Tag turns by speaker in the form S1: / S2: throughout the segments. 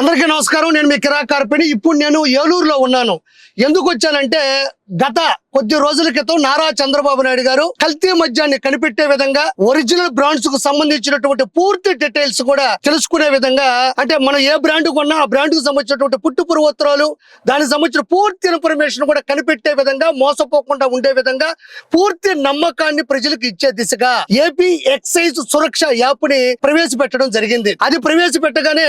S1: అందరికీ నమస్కారం. నేను మీ కిరాక్ కార్పిని ఇప్పుడు నేను ఏలూరులో ఉన్నాను. ఎందుకు వచ్చానంటే గత కొద్ది రోజుల క్రితం నారా చంద్రబాబు నాయుడు గారు కల్తీ మద్యాన్ని కనిపెట్టే విధంగా ఒరిజినల్ బ్రాండ్స్కు సంబంధించినటువంటి పూర్తి డీటెయిల్స్ కూడా తెలుసుకునే విధంగా అంటే మనం ఏ బ్రాండ్ కొన్నా ఆ బ్రాండ్కు సంబంధించినటువంటి పుట్టు పూర్వోత్తరాలు దానికి సంబంధించిన పూర్తి ఇన్ఫర్మేషన్ కూడా కనిపెట్టే విధంగా మోసపోకుండా ఉండే విధంగా పూర్తి నమ్మకాన్ని ప్రజలకు ఇచ్చే దిశగా ఏపీ ఎక్సైజ్ సురక్ష యాప్ని ప్రవేశపెట్టడం జరిగింది. అది ప్రవేశపెట్టగానే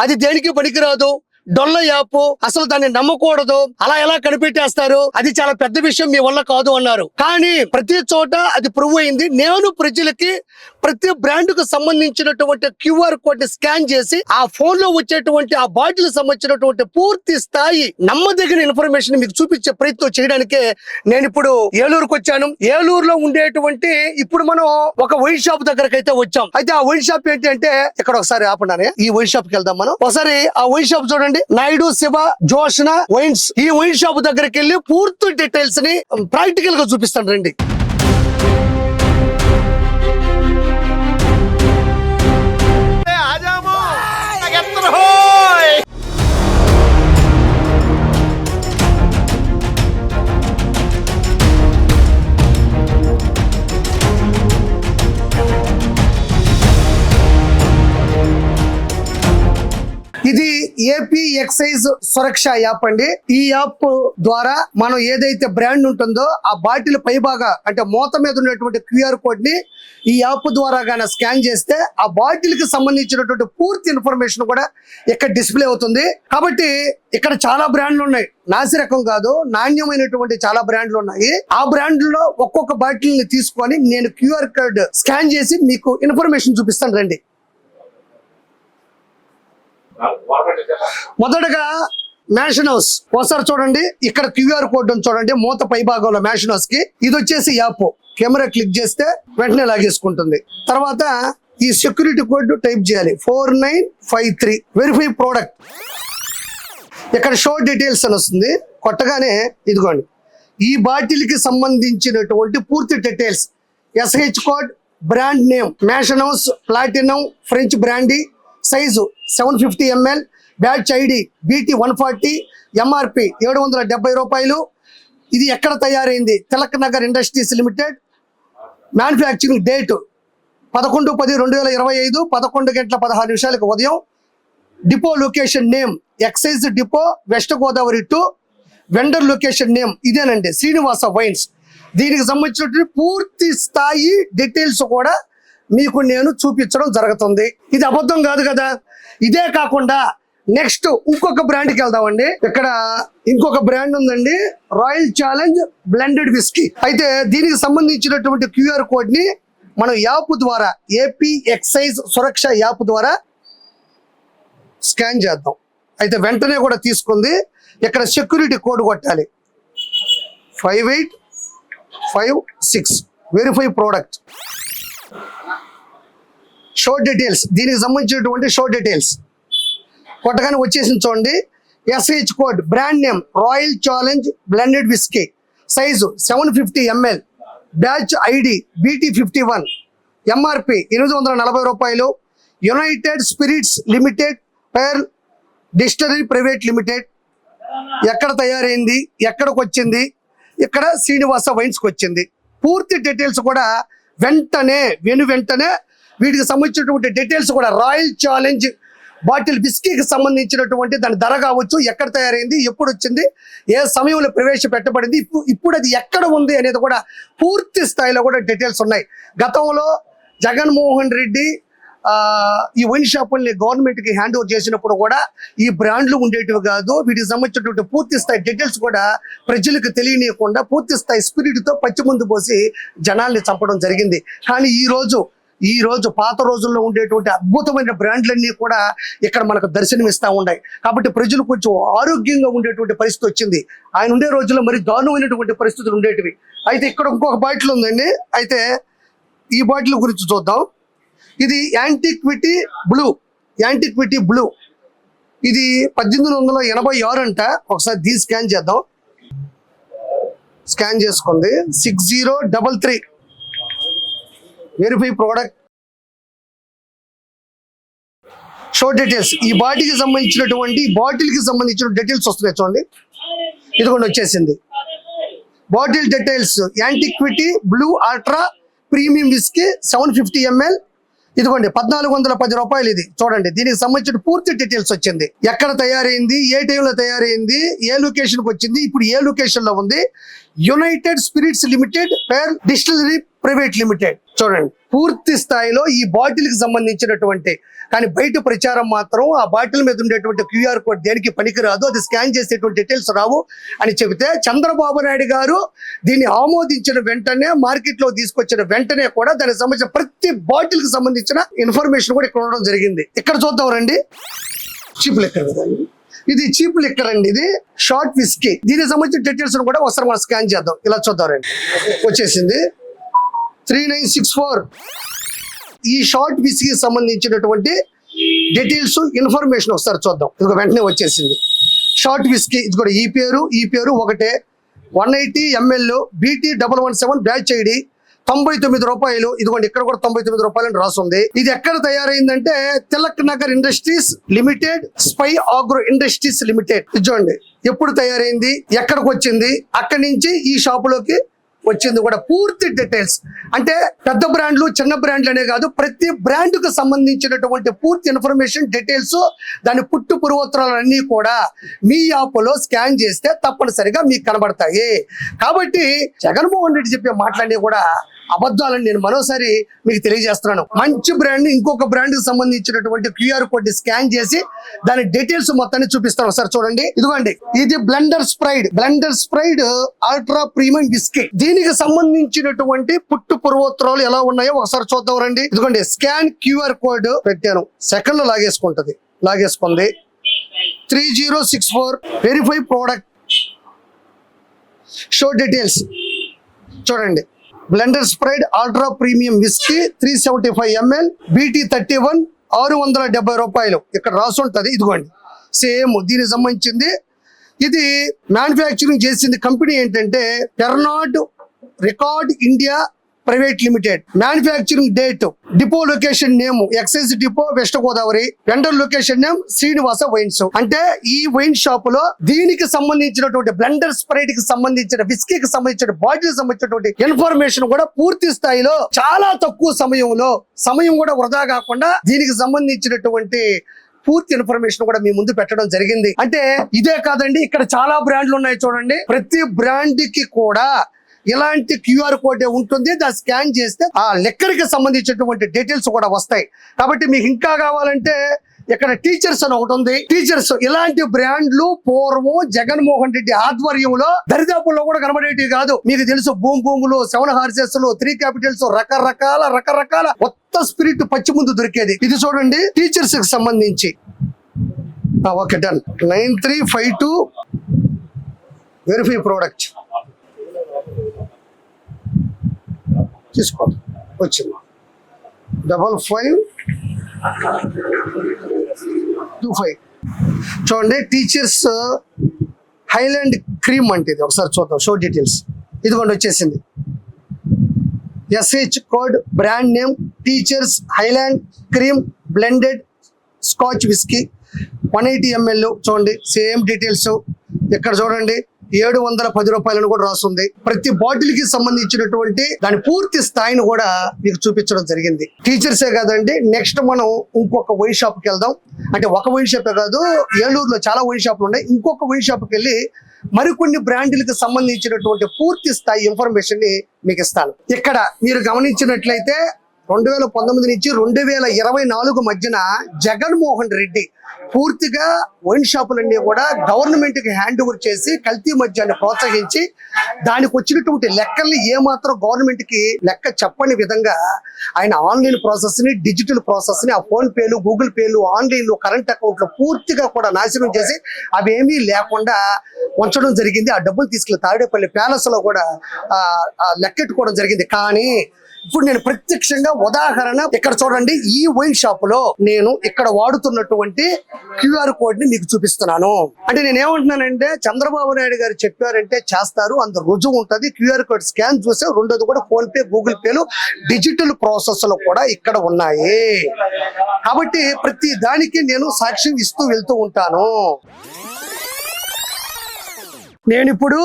S1: అది దేనికి పనికిరాదు? డొల్ల యాప్ అసలు దాన్ని నమ్మకూడదు. అలా ఎలా కనిపెట్టేస్తారు? అది చాలా పెద్ద విషయం మీ వల్ల కాదు అన్నారు. కానీ ప్రతి చోట అది ప్రూవ్ అయింది. నేను ప్రజలకి ప్రతి బ్రాండ్కు సంబంధించినటువంటి క్యూఆర్ కోడ్ని స్కాన్ చేసి ఆ ఫోన్లో వచ్చేటువంటి ఆ బాటిల్ సంబంధించినటువంటి పూర్తి స్థాయి నమ్మదగిన ఇన్ఫర్మేషన్ మీకు చూపించే ప్రయత్నం చేయడానికే నేను ఇప్పుడు ఏలూరుకు వచ్చాను. ఏలూరులో ఉండేటువంటి ఇప్పుడు మనం ఒక వైన్ షాప్ దగ్గరకు అయితే వచ్చాం. అయితే ఆ వైన్ షాప్ ఏంటి అంటే ఇక్కడ ఒకసారి ఆపండి ఈ వైన్ షాప్కి వెళ్దాం మనం. ఒకసారి ఆ వైన్ షాప్ చూడండి. నాయుడు శివ జోష్న వైన్స్. ఈ వైన్ షాప్ దగ్గరికి వెళ్ళి పూర్తి డీటెయిల్స్ని um, ప్రాక్టికల్గా చూపిస్తాను రండి. ఎక్సైజ్ సురక్ష యాప్ అండి. ఈ యాప్ ద్వారా మనం ఏదైతే బ్రాండ్ ఉంటుందో ఆ బాటిల్ పైభాగా అంటే మూత మీద ఉన్నటువంటి క్యూఆర్ కోడ్ని ఈ యాప్ ద్వారా గాన స్కాన్ చేస్తే ఆ బాటిల్కి సంబంధించినటువంటి పూర్తి ఇన్ఫర్మేషన్ కూడా ఇక్కడ డిస్ప్లే అవుతుంది. కాబట్టి ఇక్కడ చాలా బ్రాండ్లు ఉన్నాయి. నాసిరకం కాదు నాణ్యమైనటువంటి చాలా బ్రాండ్లు ఉన్నాయి. ఆ బ్రాండ్లో ఒక్కొక్క బాటిల్ని తీసుకొని నేను క్యూఆర్ కోడ్ స్కాన్ చేసి మీకు ఇన్ఫర్మేషన్ చూపిస్తాను. రండి. మొదటగా మ్యాషన్ హౌస్ ఒకసారి చూడండి. ఇక్కడ క్యూఆర్ కోడ్ చూడండి. మూత పై భాగంలో మ్యాషన్ హౌస్కి. ఇది వచ్చేసి యాప్ కెమెరా క్లిక్ చేస్తే వెంటనే లాగేసుకుంటుంది. తర్వాత ఈ సెక్యూరిటీ కోడ్ టైప్ చేయాలి. Four nine five three verify product ఇక్కడ షో డీటెయిల్స్ అని వస్తుంది. కొట్టగానే ఇదిగోండి. ఈ బాటిల్కి సంబంధించినటువంటి పూర్తి details SH code brand name mansion house platinum French brandy size seven fifty ML batch ID BT one forty MRP ఏడు వందల డెబ్బై రూపాయలు. ఇది ఎక్కడ తయారైంది? Tilak Nagar industries limited. Manufacturing date పదకొండు పది రెండు వేల ఇరవై ఐదు పదకొండు గంటల పదహారు నిమిషాలకు ఉదయం. Depot location name excise depot west Godavari two. Vendor location name ఇదేనండి శ్రీనివాస వైన్స్. దీనికి సంబంధించినటువంటి పూర్తి స్థాయి డీటెయిల్స్ కూడా మీకు నేను చూపించడం జరుగుతుంది. ఇది అబద్ధం కాదు కదా? ఇదే కాకుండా నెక్స్ట్ ఇంకొక బ్రాండ్కి వెళ్దామండి. ఇక్కడ ఇంకొక బ్రాండ్ ఉందండి. రాయల్ ఛాలెంజ్ బ్లెండెడ్ విస్కీ అయితే దీనికి సంబంధించినటువంటి క్యూఆర్ కోడ్ని మనం యాప్ ద్వారా ఏపీ ఎక్సైజ్ సురక్ష యాప్ ద్వారా స్కాన్ చేద్దాం. అయితే వెంటనే కూడా తీసుకుంది. ఇక్కడ సెక్యూరిటీ కోడ్ కొట్టాలి. Five eight five six verify product show details దీనికి సంబంధించినటువంటి షో డీటెయిల్స్ కొట్టగానే వచ్చేసింది చూడండి. SH code brand name royal challenge blended whisky size seven fifty ML batch ID BT fifty one MRP ఎనిమిది వందల నలభై రూపాయలు. యునైటెడ్ స్పిరిట్స్ లిమిటెడ్ పేర్ డిస్టరీ ప్రైవేట్ లిమిటెడ్ ఎక్కడ తయారైంది? ఎక్కడికి వచ్చింది ఇక్కడ శ్రీనివాస వైన్స్కి వచ్చింది పూర్తి డీటెయిల్స్ కూడా వెంటనే వెను వెంటనే వీటికి సంబంధించినటువంటి డీటెయిల్స్ కూడా రాయల్ ఛాలెంజ్ బాటిల్ బిస్కీకి సంబంధించినటువంటి దాని ధర కావచ్చు ఎక్కడ తయారైంది ఎప్పుడు వచ్చింది ఏ సమయంలో ప్రవేశపెట్టబడింది ఇప్పుడు ఇప్పుడు అది ఎక్కడ ఉంది అనేది కూడా పూర్తి స్థాయిలో కూడా డీటెయిల్స్ ఉన్నాయి. గతంలో జగన్మోహన్ రెడ్డి ఈ వైన్ షాపుల్ని గవర్నమెంట్కి హ్యాండ్ ఓవర్ చేసినప్పుడు కూడా ఈ బ్రాండ్లు ఉండేటివి కాదు. వీటికి సంబంధించినటువంటి పూర్తి స్థాయి డీటెయిల్స్ కూడా ప్రజలకు తెలియనియకుండా పూర్తి స్థాయి స్పిరిట్తో పచ్చిముందు పోసి జనాల్ని చంపడం జరిగింది. కానీ ఈ రోజు ఈ రోజు పాత రోజుల్లో ఉండేటువంటి అద్భుతమైన బ్రాండ్లన్నీ కూడా ఇక్కడ మనకు దర్శనమిస్తూ ఉన్నాయి. కాబట్టి ప్రజలు కొంచెం ఆరోగ్యంగా ఉండేటువంటి పరిస్థితి వచ్చింది. ఆయన ఉండే రోజుల్లో మరి దారుణమైనటువంటి పరిస్థితులు ఉండేటివి. అయితే ఇక్కడ ఇంకొక బాటిల్ ఉందండి. అయితే ఈ బాటిల్ గురించి చూద్దాం. ఇది యాంటిక్విటీ బ్లూ. Antiquity blue. ఇది పద్దెనిమిది వందల ఎనభై ఆరు అంట. ఒకసారి దీ స్కాన్ చేద్దాం. స్కాన్ చేసుకుంది. Six zero double three. Verify product show details ఈ బాటిల్కి సంబంధించినటువంటి బాటిల్కి సంబంధించిన డీటెయిల్స్ వస్తున్నాయి చూడండి. ఇదిగోండి వచ్చేసింది. Bottle details antiquity blue ultra premium whisky seven fifty ML ఇదిగోండి పద్నాలుగు వందల పది రూపాయలు ఇది. చూడండి దీనికి సంబంధించిన పూర్తి డీటెయిల్స్ వచ్చింది. ఎక్కడ తయారైంది ఏ టైంలో తయారైంది ఏ లొకేషన్కి వచ్చింది ఇప్పుడు ఏ లొకేషన్లో ఉంది. యునైటెడ్ స్పిరిట్స్ లిమిటెడ్ పేర్ డిస్టిలరీ ప్రైవేట్ లిమిటెడ్. చూడండి పూర్తి స్థాయిలో ఈ బాటిల్కి సంబంధించినటువంటి కానీ బయట ప్రచారం మాత్రం ఆ బాటిల్ మీద ఉండేటువంటి క్యూఆర్ కోడ్ దేనికి పనికిరాదు అది స్కాన్ చేసేటువంటి డీటెయిల్స్ రావు అని చెబితే చంద్రబాబు నాయుడు గారు దీన్ని ఆమోదించిన వెంటనే మార్కెట్లో తీసుకొచ్చిన వెంటనే కూడా దానికి సంబంధించిన ప్రతి బాటిల్కి సంబంధించిన ఇన్ఫర్మేషన్ కూడా ఇక్కడ ఉండడం జరిగింది. ఇక్కడ చూద్దాం రండి. చీప్ లెక్కర్ కదండి ఇది. చీప్ లిక్కర్ అండి ఇది. Short whisky. దీనికి సంబంధించిన డీటెయిల్స్ కూడా ఒకసారి మనం స్కాన్ చేద్దాం. ఇలా చూద్దాం రండి. వచ్చేసింది. Three nine six four. ఈ షార్ట్ విస్కీకి సంబంధించినటువంటి డీటెయిల్స్ ఇన్ఫర్మేషన్ ఒకసారి చూద్దాం. ఇది వెంటనే వచ్చేసింది. షార్ట్ విస్కీ ఇది కూడా ఈ పేరు ఈ పేరు ఒకటే. One eighty ML BT double one seven batch ID తొంభై తొమ్మిది రూపాయలు. ఇదిగోండి ఇక్కడ కూడా తొంభై తొమ్మిది రూపాయలు అని రాసుంది. ఇది ఎక్కడ తయారైందంటే Tilak Nagar industries limited spy agro industries limited. ఇది చూడండి ఎప్పుడు తయారైంది ఎక్కడికి వచ్చింది అక్కడి నుంచి ఈ షాపులోకి వచ్చింది కూడా పూర్తి డీటెయిల్స్. అంటే పెద్ద బ్రాండ్లు చిన్న బ్రాండ్లు అనే కాదు ప్రతి బ్రాండ్కు సంబంధించినటువంటి పూర్తి ఇన్ఫర్మేషన్ డీటెయిల్స్ దాని పుట్టు పూర్వోత్తరాలన్నీ కూడా మీ యాప్లో స్కాన్ చేస్తే తప్పనిసరిగా మీకు కనబడతాయి. కాబట్టి జగన్మోహన్ రెడ్డి చెప్పే మాటలన్నీ కూడా అబద్ధాలని నేను మరోసారి మీకు తెలియజేస్తున్నాను. మంచి బ్రాండ్ ఇంకొక బ్రాండ్కి సంబంధించినటువంటి క్యూఆర్ కోడ్ స్కాన్ చేసి దాని డీటెయిల్స్ మొత్తాన్ని చూపిస్తాను సార్ చూడండి. ఇదిగోండి ఇది blender's pride blender's pride ultra premium biscuit దీనికి సంబంధించినటువంటి పుట్టు పూర్వోత్తరాలు ఎలా ఉన్నాయో ఒకసారి చూద్దాం రండి. ఇదిగోండి స్కాన్ క్యూఆర్ కోడ్ పెట్టాను. సెకండ్లో లాగేసుకుంటది. లాగేసుకుంది. Three zero six four verify product show details చూడండి. Blender's pride ultra premium whisky three seventy five ML BT thirty one ఆరు వందల డెబ్బై రూపాయలు. ఇక్కడ రాసి ఉంటుంది ఇదిగోండి. సేమ్ దీనికి సంబంధించింది. ఇది మ్యానుఫ్యాక్చరింగ్ చేసింది కంపెనీ ఏంటంటే Pernod Ricard India private limited. Manufacturing date. Depot location name. Excise depot west Godavari. Vendor location name Srinivasa wines. అంటే ఈ వైన్ షాప్లో దీనికి సంబంధించినటువంటి బ్లెండర్ స్ప్రైట్కి సంబంధించిన విస్కీ కి సంబంధించిన బాటిల్ సంబంధించినటువంటి ఇన్ఫర్మేషన్ కూడా పూర్తి స్థాయిలో చాలా తక్కువ సమయంలో సమయం కూడా వృధా కాకుండా దీనికి సంబంధించినటువంటి పూర్తి ఇన్ఫర్మేషన్ కూడా మీ ముందు పెట్టడం జరిగింది. అంటే ఇదే కాదండి ఇక్కడ చాలా బ్రాండ్లు ఉన్నాయి చూడండి. ప్రతి బ్రాండ్కి కూడా ఇలాంటి క్యూఆర్ కోడ్ ఉంటుంది దాన్ని స్కాన్ చేస్తే ఆ లెక్కరికి సంబంధించినటువంటి డీటెయిల్స్ కూడా వస్తాయి. కాబట్టి మీకు ఇంకా కావాలంటే ఇక్కడ టీచర్స్ అని ఒకటి ఉంది. టీచర్స్ ఇలాంటి బ్రాండ్లు పూర్వం జగన్మోహన్ రెడ్డి ఆధ్వర్యంలో దరిదాపుల్లో కూడా కనబడేటివి కాదు. మీకు తెలుసు భూమ్ భూములు సెవెన్ హార్సెస్ త్రీ క్యాపిటల్స్ రకరకాల రకరకాల కొత్త స్పిరిట్ పచ్చి ముందు దొరికేది. ఇది చూడండి టీచర్స్కి సంబంధించి. Okay done. Nine three five two. Verify product. తీసుకోండి వచ్చింది. డబల్ ఫైవ్ టూ ఫైవ్ చూడండి టీచర్స్ హైలాండ్ క్రీమ్ అంటే ఇది. ఒకసారి చూద్దాం షో డీటెయిల్స్ ఇదిగోండి వచ్చేసింది. SH code brand name Teacher's highland cream blended scotch whisky one eighty ML చూడండి సేమ్ డీటెయిల్స్ ఇక్కడ చూడండి ఏడు వందల పది రూపాయలను కూడా రాస్తుంది. ప్రతి బాటిల్కి సంబంధించినటువంటి దాని పూర్తి స్థాయిని కూడా మీకు చూపించడం జరిగింది. టీచర్సే కాదండి నెక్స్ట్ మనం ఇంకొక వైన్ షాప్కి వెళ్దాం. అంటే ఒక వైన్ షాపే కాదు ఏలూరులో చాలా వైన్ షాపులు ఉన్నాయి. ఇంకొక వైన్ షాప్కి వెళ్ళి మరికొన్ని బ్రాండ్లకు సంబంధించినటువంటి పూర్తి స్థాయి ఇన్ఫర్మేషన్ని మీకు ఇస్తాను. ఇక్కడ మీరు గమనించినట్లయితే రెండు వేల పంతొమ్మిది నుంచి రెండు వేల ఇరవై నాలుగు మధ్యన జగన్మోహన్ రెడ్డి పూర్తిగా వైన్ షాపులన్నీ కూడా గవర్నమెంట్కి హ్యాండ్ ఓవర్ చేసి కల్తీ మద్యాన్ని ప్రోత్సహించి దానికి వచ్చినటువంటి లెక్కల్ని ఏమాత్రం గవర్నమెంట్కి లెక్క చెప్పని విధంగా ఆయన ఆన్లైన్ ప్రాసెస్ని డిజిటల్ ప్రాసెస్ని ఆ ఫోన్ పేలు గూగుల్ పేలు ఆన్లైన్లో కరెంట్ అకౌంట్లు పూర్తిగా కూడా నాశనం చేసి అవేమీ లేకుండా ఉంచడం జరిగింది. ఆ డబ్బులు తీసుకెళ్ళి తాడేపల్లి ప్యాలెస్లో కూడా లెక్కెట్టుకోవడం జరిగింది. కానీ ఇప్పుడు నేను ప్రత్యక్షంగా ఉదాహరణ ఇక్కడ చూడండి ఈ వైన్ షాప్లో నేను ఇక్కడ వాడుతున్నటువంటి క్యూఆర్ కోడ్ని మీకు చూపిస్తున్నాను. అంటే నేను ఏమంటున్నానంటే చంద్రబాబు నాయుడు గారు చెప్పారంటే చేస్తారు అంత రుజువు ఉంటది. క్యూఆర్ కోడ్ స్కాన్ చూసే రెండోది కూడా ఫోన్ పే గూగుల్ పేలు డిజిటల్ ప్రాసెస్లో కూడా ఇక్కడ ఉన్నాయి. కాబట్టి ప్రతి దానికి నేను సాక్ష్యం ఇస్తూ వెళ్తూ ఉంటాను. నేను ఇప్పుడు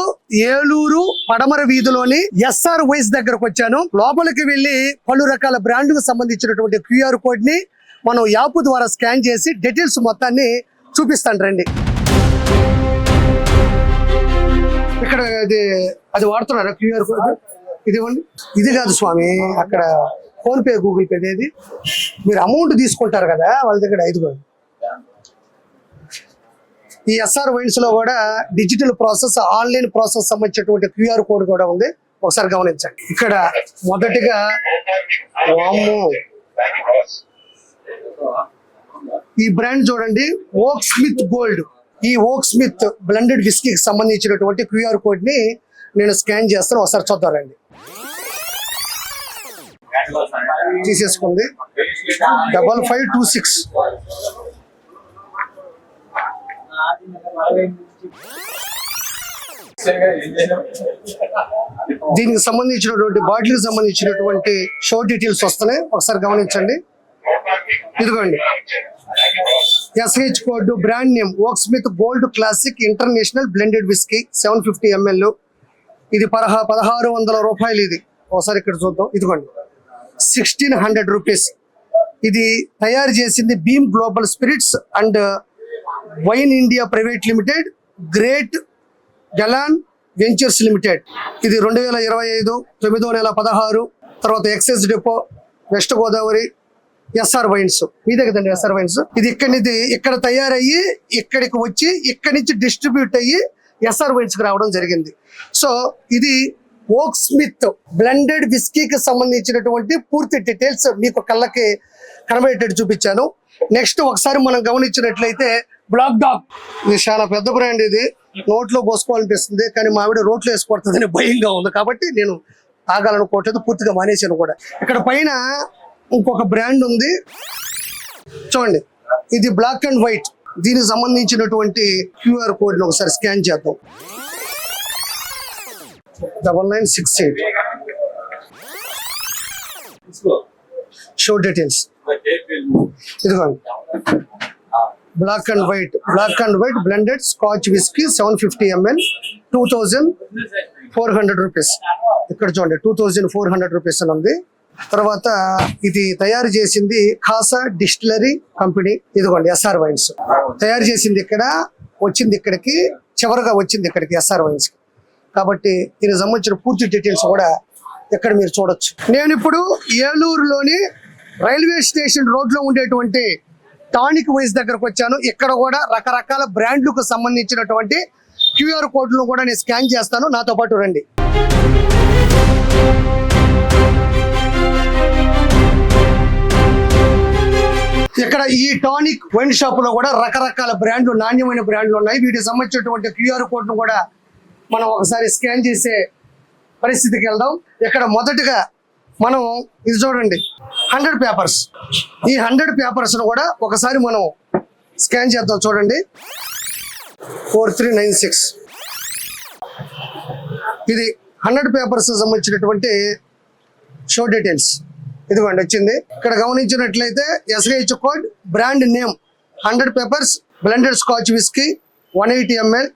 S1: ఏలూరు పడమర వీధిలోని ఎస్ఆర్ వైస్ దగ్గరకు వచ్చాను. లోపలికి వెళ్ళి పలు రకాల బ్రాండ్కు సంబంధించినటువంటి క్యూఆర్ కోడ్ని మనం యాప్ ద్వారా స్కాన్ చేసి డీటెయిల్స్ మొత్తాన్ని చూపిస్తాను రండి. ఇక్కడ ఇది అది వాడుతున్నారా క్యూఆర్ కోడ్? ఇది ఇది కాదు స్వామి అక్కడ ఫోన్పే గూగుల్ పే ఇది మీరు అమౌంట్ తీసుకుంటారు కదా వాళ్ళ దగ్గర ఐదుగో ఈ ఎస్ఆర్ వైన్స్లో కూడా డిజిటల్ ప్రాసెస్ ఆన్లైన్ ప్రాసెస్ సంబంధించినటువంటి క్యూఆర్ కోడ్ కూడా ఉంది. ఒకసారి గమనించండి. ఇక్కడ మొదటిగా వాము. ఈ బ్రాండ్ చూడండి. ఓక్ స్మిత్ గోల్డ్ ఈ ఓక్ స్మిత్ బ్లెండెడ్ విస్కీకి సంబంధించినటువంటి క్యూఆర్ కోడ్ని నేను స్కాన్ చేస్తాను. ఒకసారి చూద్దారండి తీసేసుకుంది డబల్ ఫైవ్ టూ సిక్స్ దీనికి సంబంధించినటువంటి బాటిల్కి సంబంధించినటువంటి షో డీటెయిల్స్ వస్తున్నాయి. ఒకసారి గమనించండి. ఇదిగోండి. SH code brand name Oaksmith gold classic international blended whisky seven fifty ML ఇది పదహా పదహారు వందల రూపాయలు ఇది. ఒకసారి ఇక్కడ చూద్దాం. ఇదిగోండి. సిక్స్టీన్ హండ్రెడ్ రూపీస్ ఇది తయారు చేసింది Beam global spirits and wine India private limited great galleon ventures limited. ఇది రెండు వేల ఇరవై ఐదు తొమ్మిదో నెల పదహారు తర్వాత excise depot west Godavari SR wines. మీదే కదండి ఎస్ఆర్ వైన్స్? ఇది ఇక్కడ ఇక్కడ తయారయ్యి ఇక్కడికి వచ్చి ఇక్కడి నుంచి డిస్ట్రిబ్యూట్ అయ్యి ఎస్ఆర్ వైన్స్కి రావడం జరిగింది. సో ఇది ఓక్ స్మిత్ బ్లెండెడ్ విస్కీకి సంబంధించినటువంటి పూర్తి డీటెయిల్స్ మీకు కళ్ళకి కనబడేటట్టు చూపించాను. నెక్స్ట్ ఒకసారి మనం గమనించినట్లయితే బ్లాక్ డాగ్. ఇది చాలా పెద్ద బ్రాండ్ ఇది. నోట్లో పోసుకోవాలనిపిస్తుంది కానీ మా ఆవిడ రోట్లో వేసుకొడుతుందని భయంగా ఉంది. కాబట్టి నేను తాగాలనుకోవట్లేదు పూర్తిగా మానేశాను కూడా. ఇక్కడ పైన ఇంకొక బ్రాండ్ ఉంది. చూడండి ఇది బ్లాక్ అండ్ వైట్ దీనికి సంబంధించినటువంటి క్యూఆర్ కోడ్ని ఒకసారి స్కాన్ చేద్దాం. Double nine six eight. Show details ఇదిగోండి. Black and white black and white blended scotch whisky seven fifty ML two thousand four hundred rupees ఇక్కడ చూడండి two thousand four hundred rupees అని ఉంది. తర్వాత ఇది తయారు చేసింది ఖాసా డిస్టిలరీ కంపెనీ. ఇదిగోండి ఎస్ఆర్ వైన్స్ తయారు చేసింది ఇక్కడ వచ్చింది ఇక్కడికి చివరిగా వచ్చింది ఇక్కడికి ఎస్ఆర్ వైన్స్ కాబట్టి దీనికి సంబంధించిన పూర్తి డీటెయిల్స్ కూడా ఇక్కడ మీరు చూడొచ్చు. నేను ఇప్పుడు ఏలూరులోని రైల్వే స్టేషన్ రోడ్లో ఉండేటువంటి టానిక్ వైస్ దగ్గరకు వచ్చాను. ఇక్కడ కూడా రకరకాల బ్రాండ్లకు సంబంధించినటువంటి క్యూఆర్ కోడ్లను కూడా నేను స్కాన్ చేస్తాను. నాతో పాటు రండి. ఇక్కడ ఈ టానిక్ వైన్ షాప్లో కూడా రకరకాల బ్రాండ్లు నాణ్యమైన బ్రాండ్లు ఉన్నాయి. వీటికి సంబంధించినటువంటి క్యూఆర్ కోడ్ను కూడా మనం ఒకసారి స్కాన్ చేసే పరిస్థితికి వెళ్దాం. ఇక్కడ మొదటగా మనం ఇది చూడండి హండ్రెడ్ పేపర్స్ ఈ హండ్రెడ్ పేపర్స్ను కూడా ఒకసారి మనం స్కాన్ చేద్దాం చూడండి. ఫోర్ త్రీ నైన్ సిక్స్ ఇది హండ్రెడ్ పేపర్స్ సంబంధించినటువంటి షో డీటెయిల్స్ ఇదిగోండి వచ్చింది. ఇక్కడ గమనించినట్లయితే SIH code brand name hundred papers blended scotch whisky one eighty ML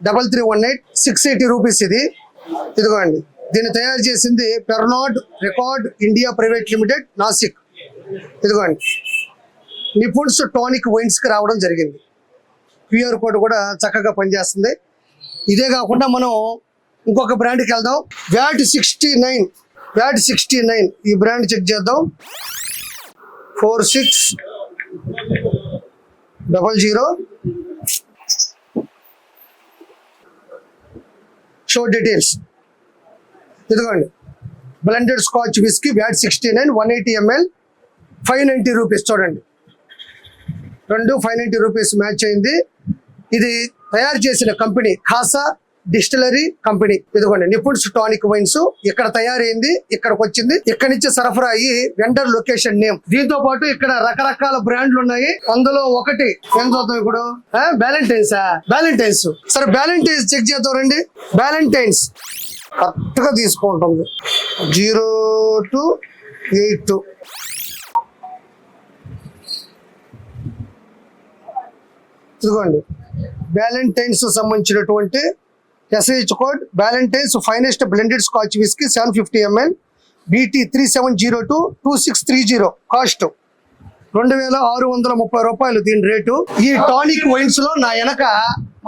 S1: double three one eight six eighty rupees ఇది. ఇదిగోండి. దీన్ని తయారు చేసింది Pernod Ricard India private limited Nashik. ఇదిగోండి. నిపుణ్స్ టానిక్ వైన్స్కి రావడం జరిగింది. క్యూఆర్ కోడ్ కూడా చక్కగా పనిచేస్తుంది. ఇదే కాకుండా మనం ఇంకొక బ్రాండ్కి వెళ్దాం. VAT sixty nine. VAT sixty nine. ఈ బ్రాండ్ చెక్ చేద్దాం. Four six double zero. Show details. ఇదిగోండి. Blended scotch whisky VAT sixty nine one eighty ML five ninety rupees చూడండి. రెండు ఫైవ్ నైంటీ రూపీస్ మ్యాచ్ అయింది. ఇది తయారు చేసిన కంపెనీ ఖాసా డిస్టిలరీ కంపెనీ ఇదిగోండి నిపుణ్స్ టానిక్ వైన్స్ ఇక్కడ తయారైంది ఇక్కడికి వచ్చింది. ఇక్కడ నుంచి సరఫరా అయ్యి వెండర్ లొకేషన్ నేమ్ దీంతో పాటు ఇక్కడ రకరకాల బ్రాండ్లు ఉన్నాయి. అందులో ఒకటి ఏం చూద్దాం ఇప్పుడు? బ్యాలంటైన్స్ బ్యాలంటైన్స్ సరే బ్యాలంటైన్స్ చెక్ చేద్దాం రండి. బ్యాలంటైన్స్ కరెక్ట్గా తీసుకుంటుంది. Zero two eight two. ఇదిగోండి. బ్యాలంటైన్స్ సంబంధించినటువంటి SH code Ballantine's finest blended scotch whisky seven fifty ML BT three seven zero two two six three zero. Cost రెండు వేల ఆరు వందల ముప్పై రూపాయలు దీని రేటు. ఈ టానిక్ వైన్స్లో నా వెనక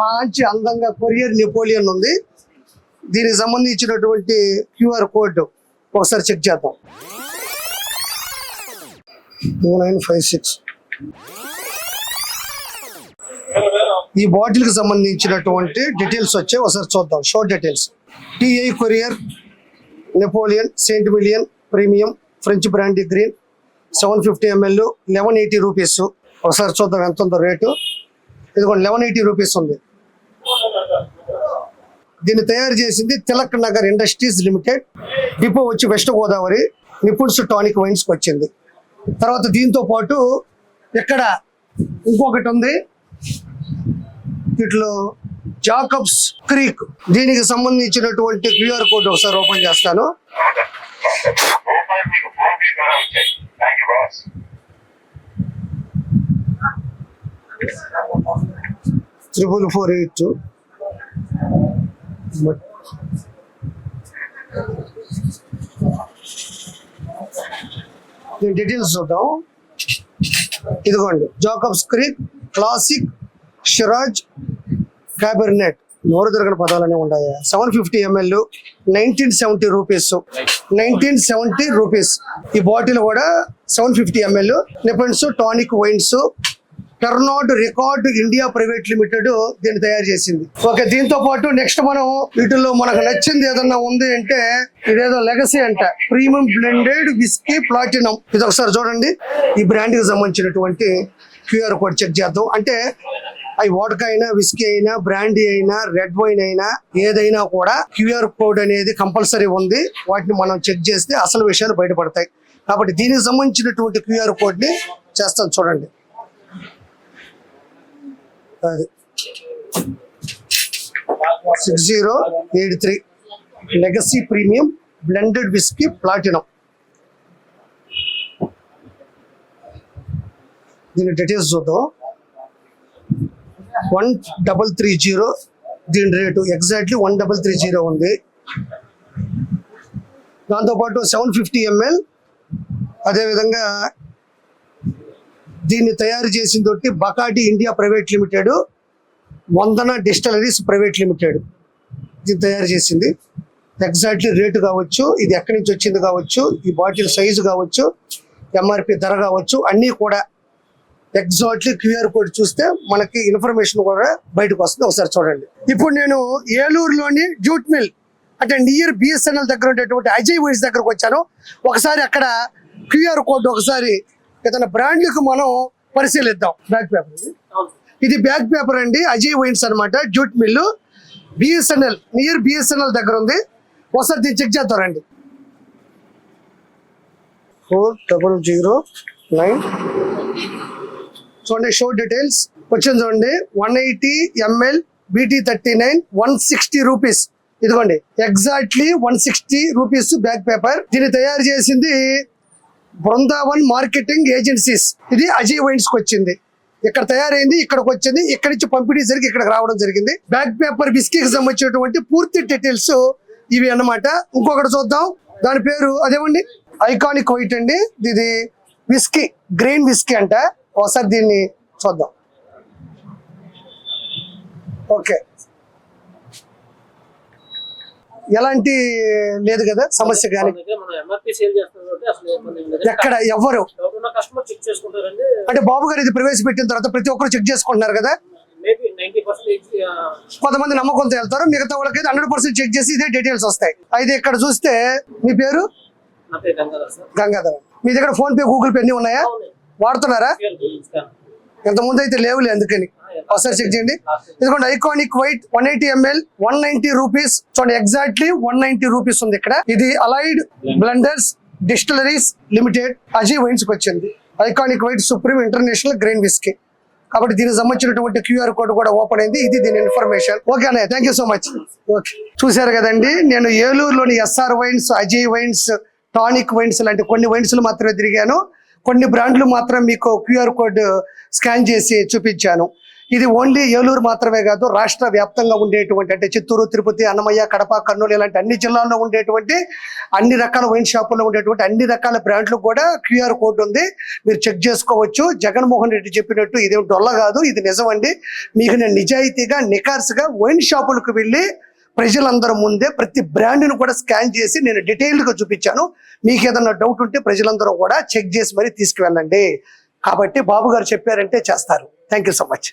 S1: మంచి అందంగా కొరియర్ నెపోలియన్ ఉంది. దీనికి సంబంధించినటువంటి క్యూఆర్ కోడ్ ఒకసారి చెక్ చేద్దాం. Two nine five six. ఈ బాటిల్కి సంబంధించినటువంటి డీటెయిల్స్ వచ్చాయి. ఒకసారి చూద్దాం. Show details. TI courier Napoleon saint million premium French brandy green seven fifty ML eleven eighty rupees. ఒకసారి చూద్దాం ఎంత ఉందో రేటు. ఇదిగోండి లెవెన్ ఎయిటీ రూపీస్ ఉంది. దీన్ని తయారు చేసింది Tilak Nagar industries limited. Depot వచ్చి వెస్ట్ గోదావరి నిపుణ్స్ టానిక్ వైన్స్కి వచ్చింది. తర్వాత దీంతో పాటు ఇక్కడ ఇంకొకటి ఉంది? వీటిలో జాకబ్స్ క్రీక్. దీనికి సంబంధించినటువంటి క్యూఆర్ కోడ్ ఒకసారి ఓపెన్ చేస్తాను. Triple four eight two. దీని డీటెయిల్స్ చూద్దాం. ఇదిగోండి Jacob's Creek classic shiraz cabinet నోరు తిరగని పదాలనే ఉన్నాయి seven fifty ML nineteen seventy rupees nineteen seventy rupees ఈ బాటిల్ కూడా seven fifty ML Nipun's tonic wines Pernod Ricard India private limited దీన్ని తయారు చేసింది. ఓకే దీంతో పాటు నెక్స్ట్ మనం వీటిల్లో మనకు నచ్చింది ఏదన్నా ఉంది అంటే ఇదేదో లెగసీ అంట. Premium blended whisky platinum. ఇది ఒకసారి చూడండి. ఈ బ్రాండ్కి సంబంధించినటువంటి క్యూఆర్ కోడ్ చెక్ చేద్దాం. అంటే అవి వోడక అయినా విస్కీ అయినా బ్రాండీ అయినా రెడ్ వైన్ అయినా ఏదైనా కూడా క్యూఆర్ కోడ్ అనేది కంపల్సరీ ఉంది. వాటిని మనం చెక్ చేస్తే అసలు విషయాలు బయటపడతాయి. కాబట్టి దీనికి సంబంధించినటువంటి క్యూఆర్ కోడ్ని చేస్తాం చూడండి. అది six zero eight three. Legacy premium blended whisky platinum. దీని డీటెయిల్స్ చూద్దాం. One double three zero. దీని rate exactly one double three zero ఉంది. దాంతోపాటు సెవెన్ ఫిఫ్టీ ఎంఎల్. అదేవిధంగా దీన్ని తయారు చేసిన తోటి Bacardi India private limited Vandana distilleries private limited దీన్ని తయారు చేసింది. ఎగ్జాక్ట్లీ రేటు కావచ్చు ఇది ఎక్కడి నుంచి వచ్చింది కావచ్చు ఈ బాటిల్ సైజు కావచ్చు ఎంఆర్పి ధర కావచ్చు అన్నీ కూడా ఎగ్జాక్ట్లీ క్యూఆర్ కోడ్ చూస్తే మనకి ఇన్ఫర్మేషన్ కూడా బయటకు వస్తుంది. ఒకసారి చూడండి. ఇప్పుడు నేను ఏలూరులోని జూట్ మిల్ అంటే నియర్ బిఎస్ఎన్ఎల్ దగ్గర ఉండేటువంటి అజయ్ వైస్ దగ్గరకు వచ్చాను. ఒకసారి అక్కడ క్యూఆర్ కోడ్ ఒకసారి ఏదైనా బ్రాండ్లకు మనం పరిశీలిద్దాం. బ్యాక్ పేపర్ ఇది. బ్యాక్ పేపర్ అండి. అజయ్ వైన్స్ అనమాట jute mill BSNL near BSNL దగ్గర ఉంది. ఒకసారి దీన్ని చెక్ చేస్తారండి ఫోర్ డబల్ జీరో నైన్ చూడండి షో డీటెయిల్స్ వచ్చింది చూడండి. One eighty ML BT thirty nine one sixty rupees ఇదిగోండి. Exactly one sixty rupees back paper దీన్ని తయారు చేసింది బృందావన్ మార్కెటింగ్ ఏజెన్సీస్. ఇది అజయ్ వైన్స్కి వచ్చింది. ఇక్కడ తయారైంది ఇక్కడికి వచ్చింది ఇక్కడ నుంచి పంపిణీ జరిగి ఇక్కడికి రావడం జరిగింది. బ్యాక్ పేపర్ బిస్కీకి సంబంధించినటువంటి పూర్తి డీటెయిల్స్ ఇవి అన్నమాట. ఇంకొకటి చూద్దాం. దాని పేరు అదేమండి? ఐకానిక్ వైట్ అండి. ఇది విస్కీ గ్రీన్ విస్కీ అంట. ఒకసారి దీన్ని చూద్దాం. ఓకే. ఎలాంటి లేదు కదా సమస్య కానీ. ఎక్కడ ఎవ్వరు అంటే బాబు గారు ఇది ప్రవేశపెట్టిన తర్వాత ప్రతి ఒక్కరు చెక్ చేసుకుంటున్నారు కదా? కొంతమంది నమ్మకంతో వెళ్తారు మిగతా వాళ్ళకి హండ్రెడ్ పర్సెంట్ చెక్ చేసి ఇదే డీటెయిల్స్ వస్తాయి. అయితే ఇక్కడ చూస్తే మీ పేరు?
S2: గంగాధర్
S1: మీ దగ్గర ఫోన్ పే గూగుల్ పే అన్ని ఉన్నాయా. వాడుతున్నారా?
S2: పేరు గురించి కానీ.
S1: ఇంత ముందు అయితే లేవులే అందుకని. ఒకసారి చెక్ చేయండి. ఇదిగోండి iconic white one eighty ML one ninety rupees చూడండి ఎగ్జాక్ట్లీ వన్ నైన్టీ రూపీస్ ఉంది ఇక్కడ. ఇది allied blenders distilleries limited Ajay wines వచ్చింది. Iconic white supreme international green whisky కాబట్టి దీనికి సంబంధించినటువంటి క్యూఆర్ కోడ్ కూడా ఓపెన్ అయింది. ఇది దీని ఇన్ఫర్మేషన్. ఓకే అన్నయ్య thank you so much okay. చూశారు కదండి నేను ఏలూరులోని SR wines Ajay wines tonic wines లాంటి కొన్ని వైన్స్లు మాత్రమే తిరిగాను. కొన్ని బ్రాండ్లు మాత్రం మీకు క్యూఆర్ కోడ్ స్కాన్ చేసి చూపించాను. ఇది ఓన్లీ ఏలూరు మాత్రమే కాదు రాష్ట్ర వ్యాప్తంగా ఉండేటువంటి అంటే చిత్తూరు తిరుపతి అన్నమయ్య కడప కర్నూలు ఇలాంటి అన్ని జిల్లాల్లో ఉండేటువంటి అన్ని రకాల వైన్ షాపుల్లో ఉండేటువంటి అన్ని రకాల బ్రాండ్లు కూడా క్యూఆర్ కోడ్ ఉంది. మీరు చెక్ చేసుకోవచ్చు. జగన్మోహన్ రెడ్డి చెప్పినట్టు ఇదేం డొల్ల కాదు ఇది నిజమండి. మీకు నేను నిజాయితీగా నికార్స్గా వైన్ షాపులకు వెళ్ళి ప్రజలందరి ముందే ప్రతి బ్రాండ్ను కూడా స్కాన్ చేసి నేను డీటెయిల్డ్గా చూపించాను. మీకు ఏదన్నా డౌట్ ఉంటే ప్రజలందరూ కూడా చెక్ చేసి మరీ తీసుకువెళ్ళండి. కాబట్టి బాబు గారు చెప్పారంటే చేస్తారు. Thank you so much